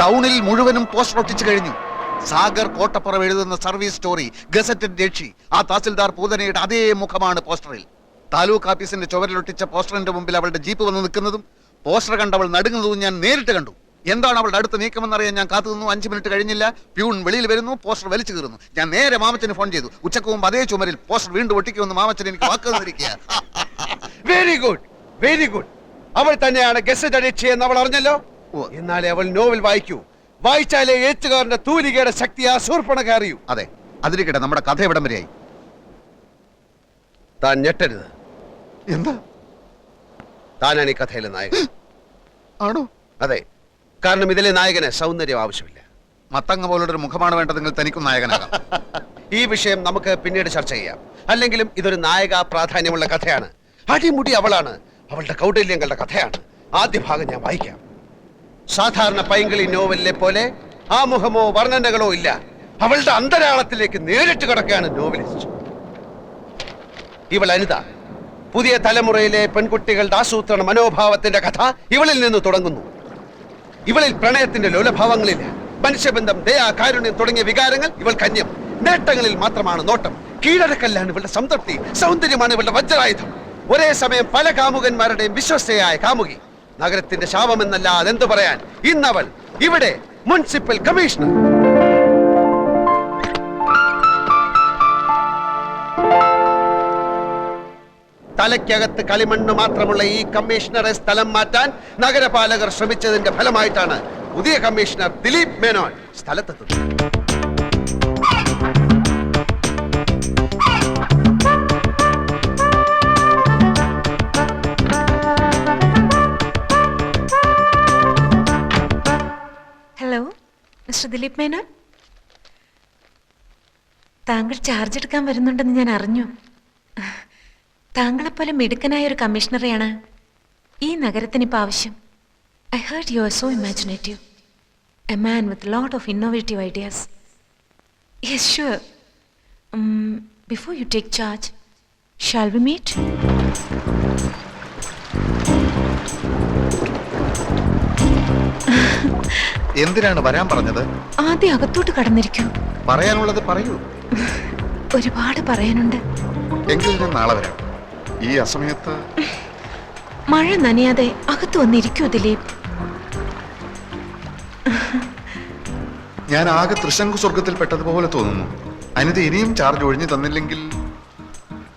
ടൗണിൽ മുഴുവനും പോസ്റ്റർ ഒട്ടിച്ചു കഴിഞ്ഞു. സാഗർ കോട്ടപ്പുറം എഴുതുന്ന സർവീസ് സ്റ്റോറി ഗസറ്റഡ് രക്ഷി ആ തഹസിൽദാർ പൂതനയുടെ അതേ മുഖമാണ് പോസ്റ്ററിൽ. താലൂക്ക് ഓഫീസിന്റെ ചുവരിലൊട്ടിച്ച പോസ്റ്ററിന്റെ മുമ്പിൽ അവളുടെ ജീപ്പ് വന്ന് നിൽക്കുന്നതും പോസ്റ്റർ കണ്ടവൾ നടുങ്ങുന്നതും ഞാൻ നേരിട്ട് കണ്ടു. എന്താണ് അവളുടെ അടുത്ത് നീക്കമെന്നറിയാൻ ഞാൻ കാത്തു നിന്നു? അഞ്ച് മിനിറ്റ് കഴിഞ്ഞില്ല. പ്യൂൺ വെളിയിൽ വരുന്നു പോസ്റ്റർ വലിച്ചു കീറുന്നു. ഞാൻ നേരെ മാമച്ചന് ഫോൺ ചെയ്തു. ഉച്ചയ്ക്ക് മുമ്പ് അതേ ചുമരിൽ പോസ്റ്റർ വീണ്ടും ഒട്ടിക്കുമെന്ന് മാമച്ചൻ എനിക്ക് വാക്ക് വെരി ഗുഡ് വെരി ഗുഡ് അവൾ തന്നെയാണ് ഗസറ്റ് അടിച്ചെന്ന് അവൾ അറിഞ്ഞല്ലോ. എന്നാലേ അവൾ നോവൽ വായിക്കൂ. വായിച്ചാലേ എഴുത്തുകാരന്റെ തൂലികയുടെ ശക്തി ആ കയറിയൂ. അതെ അതിരിക്കട്ടെ നമ്മുടെ കഥ എവിടം വരെയായി. താൻ ഞെട്ടരുത്. എന്താ? താനാണ് ഈ കഥയിലെ നായകൻ. ആണോ? അതെ കാരണം ഇതിലെ നായകന് സൗന്ദര്യം ആവശ്യമില്ല. മത്തങ്ങ പോലൊരു മുഖമാണ് വേണ്ടതെങ്കിൽ തനിക്കും നായകനാകാം. ഈ വിഷയം നമുക്ക് പിന്നീട് ചർച്ച ചെയ്യാം. അല്ലെങ്കിലും ഇതൊരു നായക പ്രാധാന്യമുള്ള കഥയാണ്. അടിമുടി അവളാണ്. അവളുടെ കൗടല്യങ്ങളുടെ കഥയാണ്. ആദ്യ ഭാഗം ഞാൻ വായിക്കാം. സാധാരണ പൈങ്കിളി നോവലിലെ പോലെ ആമുഖമോ മുഖമോ വർണനകളോ ഇല്ല. അവളുടെ അന്തരാളത്തിലേക്ക് നേരിട്ട് കിടക്കുകയാണ് നോവലിസ്റ്റ്. ഇവൾ അനിത. പുതിയ തലമുറയിലെ പെൺകുട്ടികളുടെ ആസൂത്രണ മനോഭാവത്തിന്റെ കഥ ഇവളിൽ നിന്ന് തുടങ്ങുന്നു. ഇവളിൽ പ്രണയത്തിന്റെ ലോലഭാവങ്ങളില്ല. മനുഷ്യബന്ധം ദയാ കാരുണ്യം തുടങ്ങിയ വികാരങ്ങൾ ഇവൾ കന്യം. നേട്ടങ്ങളിൽ മാത്രമാണ് നോട്ടം. കീഴടക്കല്ലാണ് ഇവളുടെ സംതൃപ്തി. സൗന്ദര്യമാണ് ഇവളുടെ വജ്രായുധം. ഒരേ സമയം പല കാമുകന്മാരുടെയും വിശ്വസ്തയായ കാമുകി. നഗരത്തിന്റെ ശാപമെന്നല്ലാതെ എന്തു പറയാൻ? ഇന്നവൾ ഇവിടെ മുനിസിപ്പൽ കമ്മീഷണർ. തലയ്ക്കകത്ത് കളിമണ്ണ് മാത്രമുള്ള ഈ കമ്മീഷണറെ സ്ഥലം മാറ്റാൻ നഗരപാലകർ ശ്രമിച്ചതിന്റെ ഫലമായിട്ടാണ് പുതിയ കമ്മീഷണർ ദിലീപ് മേനോൻ സ്ഥലത്തെത്തുന്നത്. മിസ്റ്റർ ദിലീപ് മേനോൻ? താങ്കൾ ചാർജ് എടുക്കാൻ വരുന്നുണ്ടെന്ന് ഞാൻ അറിഞ്ഞു. താങ്കളെപ്പോലെ മിടുക്കനായ ഒരു കമ്മീഷണറെയാണ് ഈ നഗരത്തിന് ഇപ്പോൾ ആവശ്യം. I heard you are so imaginative a man with lot of innovative ideas yes sure before you take charge shall we meet എന്തിനാണ് വരാൻ പറഞ്ഞത്? ആദ്യം അകത്തോട്ട് കടന്നിരിക്കൂ. പറയാനുള്ളത് പറയൂ. ഒരുപാട് പറയാനുണ്ട്. എങ്കിൽ ഞാൻ നാളെ വരാം. ഈ അസമയത്ത് മഴ നനയാതെ അകത്ത് വന്നിരിക്കൂ ദിലീപ്. ഞാൻ ആകെ തൃശങ്കു സ്വർഗത്തിൽ പെട്ടതുപോലെ തോന്നുന്നു. അനിത ഇനിയും ചാർജ് ഒഴിഞ്ഞു തന്നില്ലെങ്കിൽ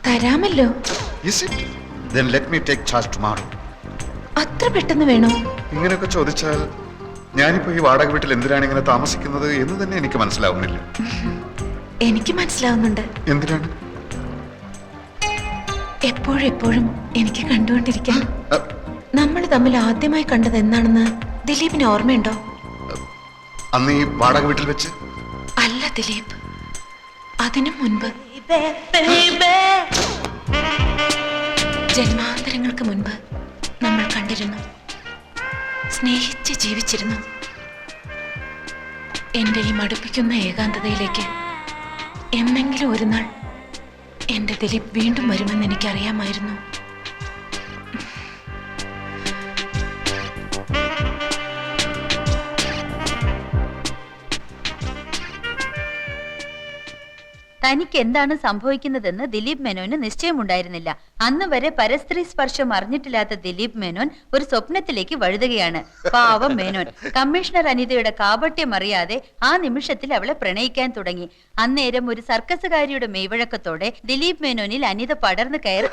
തരാമല്ലോ. അത്ര പെട്ടെന്ന് വേണോ? ഇങ്ങനെയൊക്കെ ചോദിച്ചാൽ ഞാനിപ്പോ ഈ വാടക വീട്ടിൽ എന്തിനാണ് ഇങ്ങനെ താമസിക്കുന്നത് എന്ന് തന്നെ എനിക്ക് മനസ്സിലാവുന്നില്ല. എനിക്ക് മനസ്സിലാവുന്നുണ്ട്. എന്തിനാണ്? എപ്പോഴും എപ്പോഴും എനിക്ക് കണ്ടുകൊണ്ടിരിക്കാൻ. നമ്മൾ തമ്മിൽ ആദ്യമായി കണ്ടത് എന്നാണെന്ന് ദിലീപിന് ഓർമ്മയുണ്ടോ? അന്ന് ഈ വാടക വീട്ടിൽ വെച്ച്? അല്ല ദിലീപ് അതിനു മുൻപ്. മടുപ്പിക്കുന്ന ഏകാന്തതയിലേക്ക് എന്നെങ്കിലും ഒരു നാൾ എന്റെ ദിലീപ് വീണ്ടും വരുമെന്ന് എനിക്കറിയാമായിരുന്നു. തനിക്ക് എന്താണ് സംഭവിക്കുന്നതെന്ന് ദിലീപ് മേനോന് നിശ്ചയമുണ്ടായിരുന്നില്ല. അന്ന് വരെ പരസ്ത്രീ സ്പർശം അറിഞ്ഞിട്ടില്ലാത്ത ദിലീപ് മേനോൻ ഒരു സ്വപ്നത്തിലേക്ക് വഴുതുകയാണ്. പാവം മേനോൻ. കമ്മീഷണർ അനിതയുടെ കാപട്യം അറിയാതെ ആ നിമിഷത്തിൽ അവളെ പ്രണയിക്കാൻ തുടങ്ങി. അന്നേരം ഒരു സർക്കസുകാരിയുടെ മെയ്വഴക്കത്തോടെ ദിലീപ് മേനോനിൽ അനിത പടർന്നു കയറി.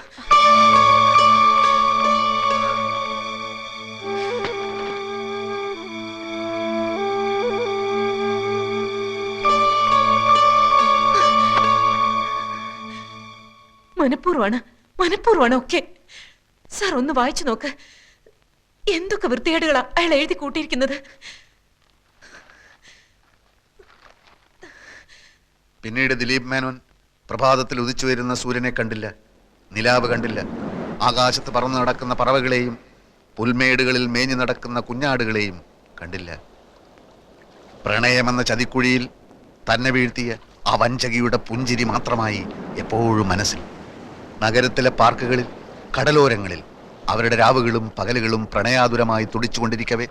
മനഃപൂർവമാണ് മനഃപൂർവമാണ് ഒക്കെ. സാർ ഒന്ന് വായിച്ചു നോക്ക്. എന്തൊക്കെ വൃത്തികേടുകളാ അയാൾ എഴുതി കൂട്ടിയിരിക്കുന്നത്? പിന്നീട് ദിലീപ് മേനോൻ പ്രഭാതത്തിൽ ഉദിച്ചു വരുന്ന സൂര്യനെ കണ്ടില്ല നിലാവ് കണ്ടില്ല. ആകാശത്ത് പറന്നു നടക്കുന്ന പറവകളെയും പുൽമേടുകളിൽ മേഞ്ഞു നടക്കുന്ന കുഞ്ഞാടുകളെയും കണ്ടില്ല. പ്രണയമെന്ന ചതിക്കുഴിയിൽ തന്നെ വീഴ്ത്തിയ ആ വഞ്ചകിയുടെ പുഞ്ചിരി മാത്രമായി എപ്പോഴും മനസ്സിൽ. നഗരത്തിലെ പാർക്കുകളിൽ കടലോരങ്ങളിൽ അവരുടെ രാവുകളും പകലുകളും പ്രണയാതുരമായി തുടിച്ചുകൊണ്ടിരിക്കവേ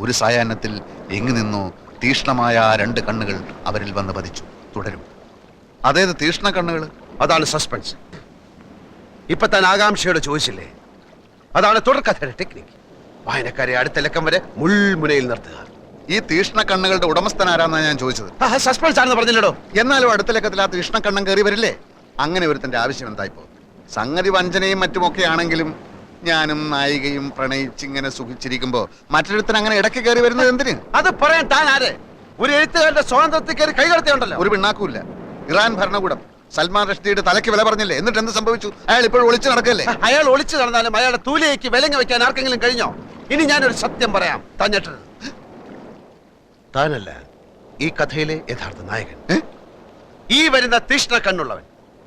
ഒരു സായാഹ്നത്തിൽ എങ്ങു നിന്നോ തീഷ്ണമായ ആ രണ്ട് കണ്ണുകൾ അവരിൽ വന്ന് പതിച്ചു തുടരും. അതേത് തീഷ്ണ കണ്ണുകൾ അതാണ് സസ്പെൻസ് ഇപ്പൊ താൻ ആകാംക്ഷയോട് ചോദിച്ചില്ലേ? അതാണ് തുടർക്കഥയുടെ ടെക്നിക്ക് വായനക്കാരെ അടുത്ത ലക്കം വരെ മുൾമുനയിൽ നിർത്തുക. ഈ തീഷ്ണ കണ്ണുകളുടെ ഉടമസ്ഥൻ ആരാന്നാണ് ഞാൻ ചോദിച്ചത്. സസ്പെൻസ് ആണെന്ന് പറഞ്ഞില്ലടോ. എന്നാലും അടുത്ത ലക്കത്തിൽ ആ തീഷ്ണ കണ്ണം കയറി വരില്ലേ? അങ്ങനെ ഒരുത്തന്റെ ആവശ്യം എന്തായിപ്പോ? സംഗതി വഞ്ചനയും മറ്റുമൊക്കെ ആണെങ്കിലും ഞാനും നായികയും പ്രണയിച്ചിങ്ങനെ സുഖിച്ചിരിക്കുമ്പോ മറ്റൊരുത്തൻ അങ്ങനെ ഇടയ്ക്ക് കയറി വരുന്നത് എന്തിന്? അത് പറയാൻ താൻ ആരെ? ഒരു എഴുത്തുകാരുടെ സ്വാതന്ത്ര്യത്തിൽ കയറി കൈകടത്തിയുണ്ടല്ലോ ഒരു പിണ്ണാക്കൂല്ല ഇറാൻ ഭരണകൂടം. സൽമാൻ റഷ്ദിയുടെ തലയ്ക്ക് വില പറഞ്ഞില്ലേ? എന്നിട്ട് എന്ത് സംഭവിച്ചു? അയാൾ ഇപ്പോൾ ഒളിച്ചു നടക്കല്ലേ അയാൾ ഒളിച്ചു നടന്നാലും അയാളുടെ തൂലിയേക്ക് വിലങ്ങ് വെക്കാൻ ആർക്കെങ്കിലും കഴിഞ്ഞോ? ഇനി ഞാനൊരു സത്യം പറയാം. തന്നിട്ട് താനല്ല ഈ കഥയിലെ യഥാർത്ഥ നായകൻ. ഈ വരുന്ന തീഷ്ണ കണ്ണുള്ളവൻ.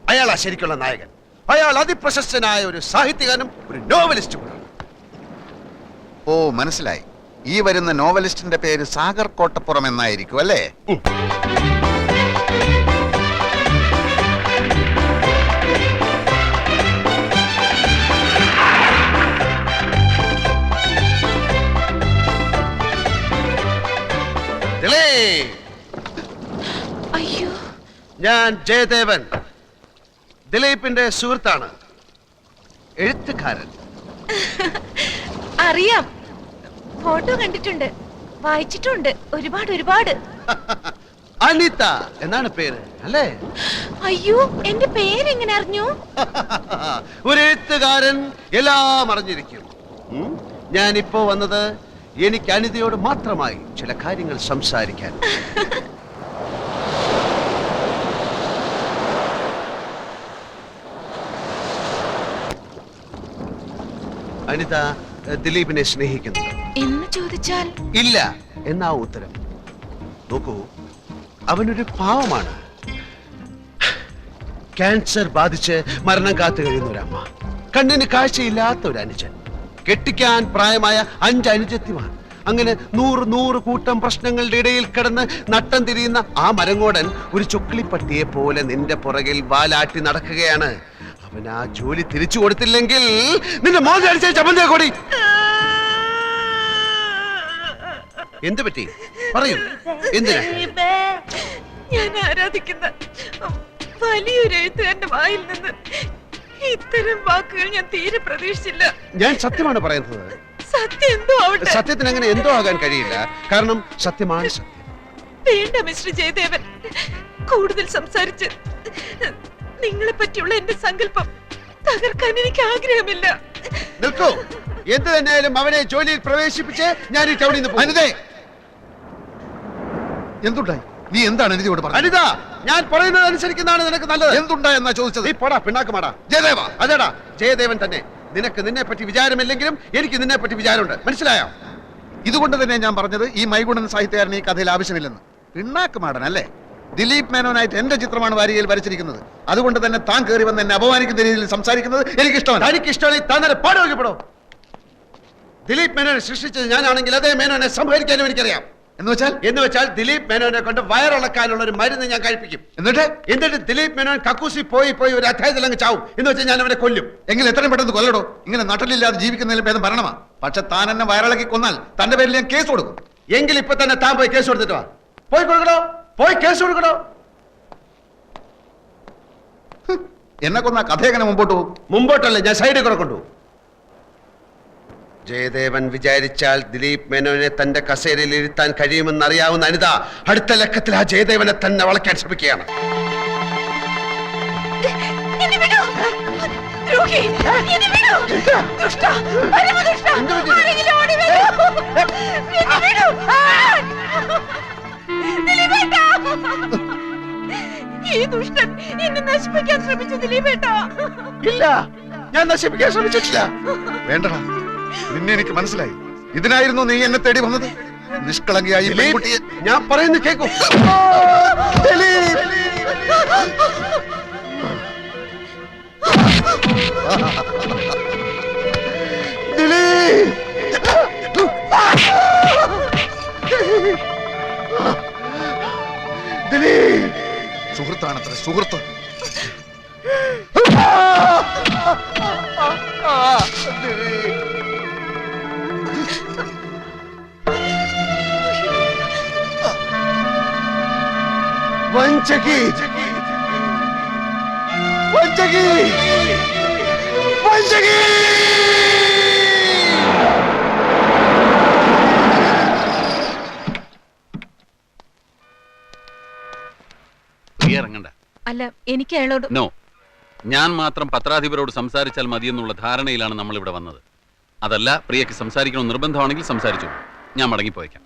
അയാളാ ശരിക്കുള്ള നായകൻ. അയാൾ അതിപ്രശസ്തനായ ഒരു സാഹിത്യകാരനും ഒരു നോവലിസ്റ്റുമാണ്. ഓ മനസ്സിലായി. ഈ വരുന്ന നോവലിസ്റ്റിന്റെ പേര് സാഗർ കോട്ടപ്പുറം എന്നായിരിക്കും അല്ലേ? അയ്യോ. ഞാൻ ജയദേവൻ. ദിലീപിന്റെ സുഹൃത്താണ്. എഴുത്തുകാരൻ. അറിയാം. ഫോട്ടോ കണ്ടിട്ടുണ്ട്. വായിച്ചിട്ടുണ്ട്. ഒരുപാട് ഒരുപാട്. അനിത എന്നാണ് പേര് അല്ലേ? അയ്യോ എന്റെ പേര് എങ്ങനെ അറിഞ്ഞു? ഒരു എഴുത്തുകാരൻ എല്ലാം അറിഞ്ഞിരിക്കും. ഞാൻ ഞാനിപ്പോ വന്നത് എനിക്ക് അനിതയോട് മാത്രമായി ചില കാര്യങ്ങൾ സംസാരിക്കാൻ. അനിത ദിലീപിനെ സ്നേഹിക്കുന്നു. എന്ന് ചോദിച്ചാൽ? ഇല്ല എന്നാ ഉത്തരം. നോക്കൂ അവനൊരു പാവമാണ്. ക്യാൻസർ ബാധിച്ച് മരണം കാത്തു കഴിയുന്ന ഒരമ്മ. കണ്ണിന് കാഴ്ചയില്ലാത്ത ഒരു അനുജൻ. കെട്ടിക്കാൻ പ്രായമായ അഞ്ച് അനുജത്തിമാർ. അങ്ങനെ നൂറ് നൂറ് കൂട്ടം പ്രശ്നങ്ങളുടെ ഇടയിൽ കിടന്ന് നട്ടം തിരിയുന്ന ആ മരങ്ങോടൻ ഒരു ചുക്ലിപ്പട്ടിയെ പോലെ നിന്റെ പുറകിൽ വാലാട്ടി നടക്കുകയാണ്. അവൻ ആ ജോലി തിരിച്ചു കൊടുത്തില്ലെങ്കിൽ നിന്റെ മോൻ അടിച്ച ചമ്മന്തിയെ കൂടി. എന്ത് പറ്റി? പറയൂ. എന്തിനാ? ഞാൻ ആരാധിക്കുന്ന വലിയൊരു എഴുത്തുകാരന്റെ വായിൽ നിന്ന് ഇത്തരം വാക്കുകൾ ഞാൻ തീരെ പ്രതീക്ഷിച്ചില്ല. ഞാൻ സത്യമാണ് പറയുന്നത്. സത്യം എന്തോ ആവട്ടെ? സത്യത്തിന് അങ്ങനെ എന്തോ ആകാൻ കഴിയില്ല. കാരണം സത്യമാണ് സത്യം. വേണ്ട മിസ്റ്റർ ജയദേവൻ. കൂടുതൽ സംസാരിച്ച് നിങ്ങളെ പറ്റിയുള്ള എന്റെ സങ്കല്പം തകർക്കാൻ എനിക്ക് ആഗ്രഹമില്ല. നിൽക്കൂ. എന്ത് തന്നെയായാലും അവനെ ജോലിയിൽ പ്രവേശിപ്പിച്ച് ഞാൻ ഈ ടൗണിൽ അനിതേ! എന്തുണ്ടായി? നീ എന്താണ് അനിതയോട് പറഞ്ഞത്? അനിത ഞാൻ പറയുന്നത് അനുസരിക്കുന്നതാണ് നിനക്ക് നല്ലത്. എന്തുണ്ടാ എന്നാ ചോദിച്ചത്? നീ പോടാ പിണ്ണാക്കുമാടാ ജയദേവ! അതേടാ ജയദേവൻ തന്നെ. നിനക്ക് നിന്നെ പറ്റി വിചാരമില്ലെങ്കിലും എനിക്ക് നിന്നെ പറ്റി വിചാരമുണ്ട്. മനസ്സിലായോ? ഇതുകൊണ്ട് തന്നെ ഞാൻ പറഞ്ഞത് ഈ മൈഗുണൻ സാഹിത്യകാരൻ ഈ കഥയിൽ ആവശ്യമില്ലെന്ന്. പിണ്ണാക്ക് മാടൻ അല്ലേ ദിലീപ് മേനോനായിട്ട് എന്റെ ചിത്രമാണ് വാരികയിൽ വരച്ചിരിക്കുന്നത്. അതുകൊണ്ട് തന്നെ താൻ കയറി വന്ന് എന്നെ അപമാനിക്കുന്ന രീതിയിൽ സംസാരിക്കുന്നത് എനിക്ക് ഇഷ്ടമല്ല തനിക്ക് ഇഷ്ടമായി താൻ തന്നെ പാടുവെക്കപ്പെടോ ദിലീപ് മേനോനെ സൃഷ്ടിച്ചത് ഞാനാണെങ്കിൽ അതേ മേനോനെ സംഹരിക്കാനും എനിക്കറിയാം. എന്ന് വെച്ചാൽ? എന്ന് വെച്ചാൽ ദിലീപ് മേനോനെ കൊണ്ട് വയറിളക്കാനുള്ള ഒരു മരുന്ന് ഞാൻ കഴിപ്പിക്കും. എന്നിട്ട്? എന്നിട്ട് ദിലീപ് മേനോൻ കക്കൂസി പോയി പോയി ഒരു അധ്യായത്തിൽ അങ്ങ് ചാവും. എന്ന് വെച്ചാൽ ഞാൻ അവനെ കൊല്ലും. എങ്കിൽ എത്രയും പെട്ടെന്ന് കൊല്ലടോ. ഇങ്ങനെ നട്ടലില്ലാതെ ജീവിക്കുന്നതിലും ഭേദം ഭരണമാ. പക്ഷെ താൻ എന്നെ വയറിളക്കി കൊന്നാൽ തന്റെ പേരിൽ ഞാൻ കേസ് കൊടുക്കും. എങ്കിൽ ഇപ്പൊ തന്നെ താൻ പോയി കേസ് കൊടുത്തിട്ട് വാ. പോയി കൊടുക്കണോ പോയി കേസ് കൊടുക്കണോ? എന്നെ കൊന്ന കഥ എങ്ങനെ മുമ്പോട്ട് പോകും? മുമ്പോട്ടല്ലേ ഞാൻ സൈഡിൽ കൂടെ കൊണ്ടുപോകും. ജയദേവൻ വിചാരിച്ചാൽ ദിലീപ് മേനോനെ തന്റെ കസേരയിൽ ഇരുത്താൻ കഴിയുമെന്ന് അറിയാവുന്ന അനിത അടുത്ത ലക്കത്തിൽ ആ ജയദേവനെ തന്നെ വളയ്ക്കാൻ ശ്രമിക്കുകയാണ്! ദിലീപേട്ടാ. ഈ ദുഷ്ടൻ എന്നെ നശിപ്പിക്കാൻ ശ്രമിച്ചു ദിലീപേട്ടാ ഇല്ല ഞാൻ നശിപ്പിക്കാൻ ശ്രമിച്ചിട്ടില്ല. വേണ്ടടാ നിന്നെ എനിക്ക് മനസ്സിലായി. ഇതിനായിരുന്നു നീ എന്നെ തേടി വന്നത്. നിഷ്കളങ്കയായി ഞാൻ ദിലീപ്, പെൺകുട്ടിയെ ഞാൻ പറയുന്നത് അഞ്ജലി സുഹൃത്താണത്ര. സുഹൃത്ത് വഞ്ചകി. വഞ്ചകി. വഞ്ചകി. അല്ല എനിക്ക് അയാളോട് നോ. ഞാൻ മാത്രം പത്രാധിപരോട് സംസാരിച്ചാൽ മതിയെന്നുള്ള ധാരണയിലാണ് നമ്മൾ ഇവിടെ വന്നത്. അതല്ല പ്രിയക്ക് സംസാരിക്കണം നിർബന്ധമാണെങ്കിൽ സംസാരിച്ചു. ഞാൻ മടങ്ങിപ്പോയേക്കാം.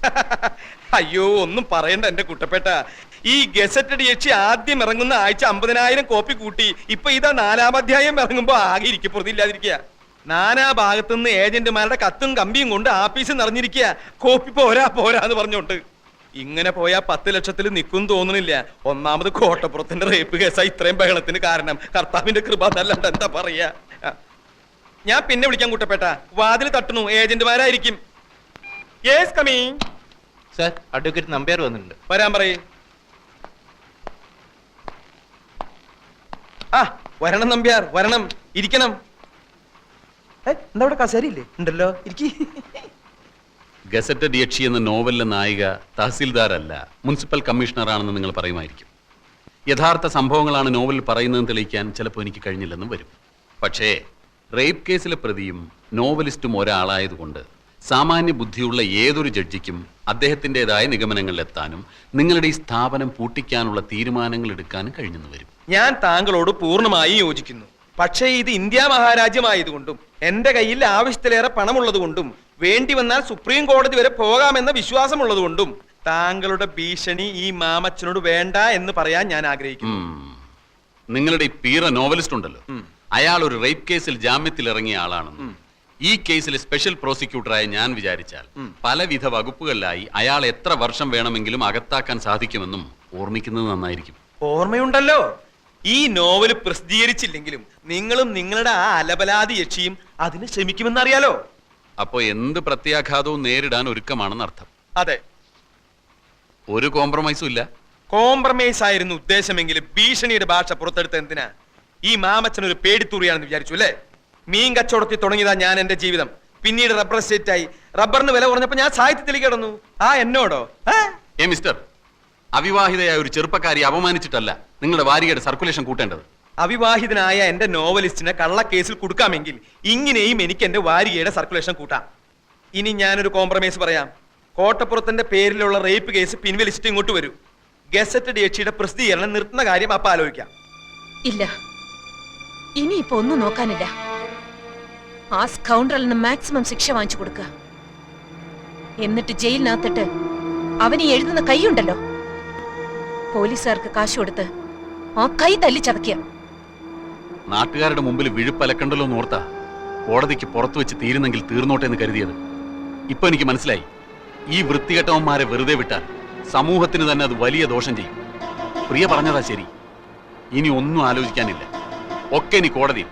അയ്യോ ഒന്നും പറയണ്ട എന്റെ കുട്ടപ്പേട്ട. ഈ ഗസറ്റഡ് യക്ഷി ആദ്യം ഇറങ്ങുന്ന ആഴ്ച അമ്പതിനായിരം കോപ്പി കൂട്ടി ഇപ്പൊ ഇതാ നാലാം അധ്യായം ഇറങ്ങുമ്പോ ആകെ ഇരിക്കപ്പുറത്തില്ലാതിരിക്കുക നാനാ ഭാഗത്തുനിന്ന് ഏജന്റുമാരുടെ കത്തും കമ്പിയും കൊണ്ട് ആഫീസ് നിറഞ്ഞിരിക്കുക. കോപ്പി പോരാ പോരാ എന്ന് പറഞ്ഞോണ്ട് ഇങ്ങനെ പോയാ പത്ത് ലക്ഷത്തിൽ നിൽക്കും തോന്നുന്നില്ല. ഒന്നാമത് കോട്ടപ്പുറത്തിന്റെ റേപ്പ് കേസാ ഇത്രയും ബഹളത്തിന് കാരണം. കർത്താവിന്റെ കൃപ എന്നല്ലാണ്ട് എന്താ പറയാ? ഞാൻ പിന്നെ വിളിക്കാൻ കൂട്ടപ്പെട്ട. വാതിൽ തട്ടുന്നു. ഏജന്റുമാരായിരിക്കും. Yes coming sir advocate Nambiar വന്നിട്ടുണ്ട്. വരാൻ പറയേ. ആ വരണം നമ്പ്യാർ വരണം. ഇരിക്കണം. എന്താ അവിടെ കസേരയില്ലേ? ഉണ്ടല്ലോ. ഇരിക്കി. ഗസറ്റഡ് യക്ഷി എന്ന നോവലിലെ നായിക തഹസീൽദാരല്ല മുനിസിപ്പൽ കമ്മീഷണറാണെന്ന് നിങ്ങൾ പറയുമായിരിക്കും. യഥാർത്ഥ സംഭവങ്ങളാണ് നോവലിൽ പറയുന്നതെന്ന് തെളിയിക്കാൻ ചിലപ്പോൾ എനിക്ക് കഴിഞ്ഞില്ലെന്നും വരും. പക്ഷേ റേപ്പ് കേസിലെ പ്രതിയും നോവലിസ്റ്റും ഒരാളായതുകൊണ്ട് സാമാന്യ ബുദ്ധിയുള്ള ഏതൊരു ജഡ്ജിക്കും അദ്ദേഹത്തിന്റെതായ നിഗമനങ്ങളിലെത്താനും നിങ്ങളുടെ ഈ സ്ഥാപനം പൂട്ടിക്കാനുള്ള തീരുമാനങ്ങൾ എടുക്കാനും കഴിഞ്ഞെന്ന് വരും. ഞാൻ താങ്കളോട് പൂർണമായി യോജിക്കുന്നു. പക്ഷേ ഇത് ഇന്ത്യ മഹാരാജ്യമായതുകൊണ്ടും എന്റെ കയ്യിൽ ആവശ്യത്തിലേറെ പണമുള്ളതുകൊണ്ടും വേണ്ടി വന്നാൽ സുപ്രീം കോടതി വരെ പോകാമെന്ന വിശ്വാസമുള്ളതുകൊണ്ടും താങ്കളുടെ ഭീഷണി ഈ മാമച്ചനോട് വേണ്ട എന്ന് പറയാൻ ഞാൻ ആഗ്രഹിക്കുന്നു. നിങ്ങളുടെ ഈ പീറ നോവലിസ്റ്റ് ഉണ്ടല്ലോ. അയാൾ ഒരു റേപ്പ് കേസിൽ ജാമ്യത്തിൽ ഇറങ്ങിയ ആളാണെന്ന്. ഈ കേസിലെ സ്പെഷ്യൽ പ്രോസിക്യൂട്ടറായി ഞാൻ വിചാരിച്ചാൽ പലവിധ വകുപ്പുകളിലായി അയാൾ എത്ര വർഷം വേണമെങ്കിലും അകത്താക്കാൻ സാധിക്കുമെന്നും ഓർമ്മിക്കുന്നത് നന്നായിരിക്കും. ഓർമ്മയുണ്ടല്ലോ. ഈ നോവൽ പ്രസിദ്ധീകരിച്ചില്ലെങ്കിലും നിങ്ങളും നിങ്ങളുടെ ആ അലബലാതി യക്ഷിയും അതിന് ശ്രമിക്കുമെന്നറിയാലോ. അപ്പോ എന്ത് പ്രത്യാഘാതവും നേരിടാൻ ഒരുക്കമാണെന്ന് അർത്ഥം. അതെ. ഒരു കോംപ്രമൈസും ഇല്ല. കോംപ്രമൈസ് ആയിരുന്നു ഉദ്ദേശമെങ്കിൽ ഭീഷണിയുടെ ഭാഷ പുറത്തെടുത്ത എന്തിനാ? ഈ മാമച്ചൻ ഒരു പേടിത്തൂറിയാണെന്ന് വിചാരിച്ചു അല്ലേ? മീൻ കച്ചവടത്തിൽ തുടങ്ങിയതാ ഞാൻ എന്റെ ജീവിതം. പിന്നീട് റബ്ബർ എസ്റ്റേറ്റ് ആയി. റബ്ബറിന് വില കുറഞ്ഞപ്പോ ഞാൻ സാഹിത്യത്തിൽ കിടന്നു. ആ എന്നോടോ? ഏ? ഏ മിസ്റ്റർ അവിവാഹിതയായ ഒരു ചെറുപ്പക്കാരി അപമാനിച്ചിട്ടല്ല നിങ്ങളുടെ വാരികയുടെ സർക്കുലേഷൻ കൂട്ടേണ്ടത്. അവിവാഹിതനായ എന്റെ നോവലിസ്റ്റിനെ കള്ളക്കേസിൽ കൊടുക്കാമെങ്കിൽ ഇങ്ങനെയും എനിക്ക് എന്റെ വാരികയുടെ സർക്കുലേഷൻ കൂട്ടാം. ഇനി ഞാനൊരു കോംപ്രമൈസ് പറയാം. കോട്ടപ്പുറത്തിന്റെ പേരിലുള്ള റേപ്പ് കേസ് പിൻവലിച്ചിട്ട് ഇങ്ങോട്ട് വരൂ. ഗസറ്റഡ് യക്ഷിയുടെ പ്രസിദ്ധീകരണം നിർത്തുന്ന കാര്യം അപ്പ ആലോചിക്കാം. ഇല്ല. ഇനിയിപ്പോ ഒന്നും നോക്കാനില്ല. ആ സ്കൗണ്ടറിന് മാക്സിമം ശിക്ഷ വാങ്ങിച്ചു കൊടുക്കുക എന്നിട്ട് ജയിലിനകത്തിട്ട് അവന് എഴുതുന്ന കൈയുണ്ടല്ലോ. പോലീസുകാർക്ക് കാശ് കൊടുത്ത് ആ കൈ തല്ലി ചതക്കുക നാട്ടുകാരുടെ മുമ്പിൽ വിഴുപ്പലക്കണ്ടല്ലോ എന്ന് ഓർത്താ കോടതിക്ക് പുറത്തു വെച്ച് തീരുന്നെങ്കിൽ തീർന്നോട്ടെ എന്ന് കരുതിയത്. ഇപ്പൊ എനിക്ക് മനസ്സിലായി. ഈ വൃത്തികെട്ടവന്മാരെ വെറുതെ വിട്ടാൽ സമൂഹത്തിന് തന്നെ അത് വലിയ ദോഷം ചെയ്യും. പ്രിയ പറഞ്ഞതാ ശരി. ഇനി ഒന്നും ആലോചിക്കാനില്ല. ഒക്കെ ഇനി കോടതി